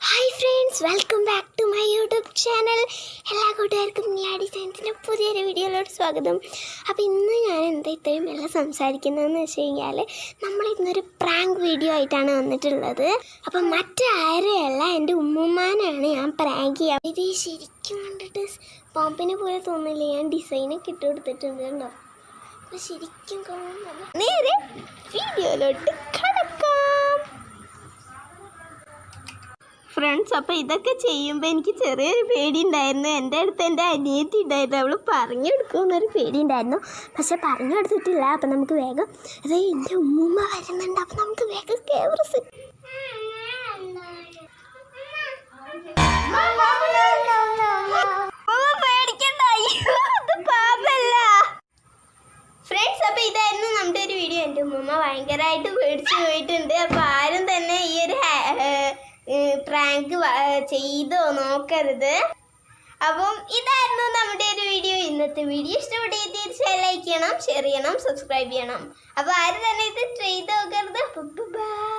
Hi friends welcome back to my YouTube channel എല്ലാ കൂട്ടുകാർക്കും ഞാൻ ഡിസൈൻസിന്റെ പുതിയൊരു വീഡിയോയിലോട്ട് സ്വാഗതം. അപ്പോൾ ഇന്ന് ഞാൻ എന്താ ഇത്രയും എല്ലാം സംസാരിക്കുന്നതെന്ന് വെച്ച് കഴിഞ്ഞാൽ നമ്മൾ ഇന്നൊരു പ്രാങ്ക് വീഡിയോ ആയിട്ടാണ് വന്നിട്ടുള്ളത്. അപ്പം മറ്റാരെയല്ല എന്റെ ഉമ്മുമാനാണ് ഞാൻ പ്രാങ്ക് ചെയ്യാം. ഇത് ശരിക്കും കണ്ടിട്ട് പാമ്പിനെ പോലെ തോന്നില്ല ഞാൻ ഡിസൈനൊക്കെ ഇട്ട് കൊടുത്തിട്ടുണ്ട് കണ്ടോ? അപ്പോൾ ശരിക്കും കാണുന്നത് നേരെ വീഡിയോയിലോട്ട് ഫ്രണ്ട്സ് അപ്പോൾ ഇതൊക്കെ ചെയ്യുമ്പോൾ എനിക്ക് ചെറിയൊരു പേടി ഉണ്ടായിരുന്നു എന്റെ അടുത്ത് എന്റെ അനിയത്തി ഉണ്ടായിരുന്നു. അവൾ പറഞ്ഞു കൊടുക്കുമെന്നൊരു പേടി ഉണ്ടായിരുന്നു പക്ഷെ പറഞ്ഞു കൊടുത്തിട്ടില്ല അപ്പം നമുക്ക് വേഗം അതെ എന്റെ ഉമ്മൂമ്മ വരുന്നുണ്ട്. അപ്പം നമുക്ക് വേഗം ക്യാമറ ഫ്രണ്ട്സ് അപ്പോൾ ഇതായിരുന്നു നമ്മുടെ ഒരു വീഡിയോ. എന്റെ ഉമ്മ ഭയങ്കരമായിട്ട് പേടിച്ച് പോയിട്ടുണ്ട്. അപ്പോൾ ആരും തന്നെ ഈ പ്രാങ്ക് ചെയ്തോ നോക്കരുത്. അപ്പം ഇതായിരുന്നു നമ്മുടെ ഒരു വീഡിയോ ഇന്നത്തെ വീഡിയോ ഇഷ്ടപ്പെട്ടെങ്കിൽ തീർച്ചയായും ലൈക്ക് ചെയ്യണം ഷെയർ ചെയ്യണം സബ്സ്ക്രൈബ് ചെയ്യണം. അപ്പോൾ ആരും തന്നെ ഇത് ചെയ്ത് നോക്കരുത്. ബൈ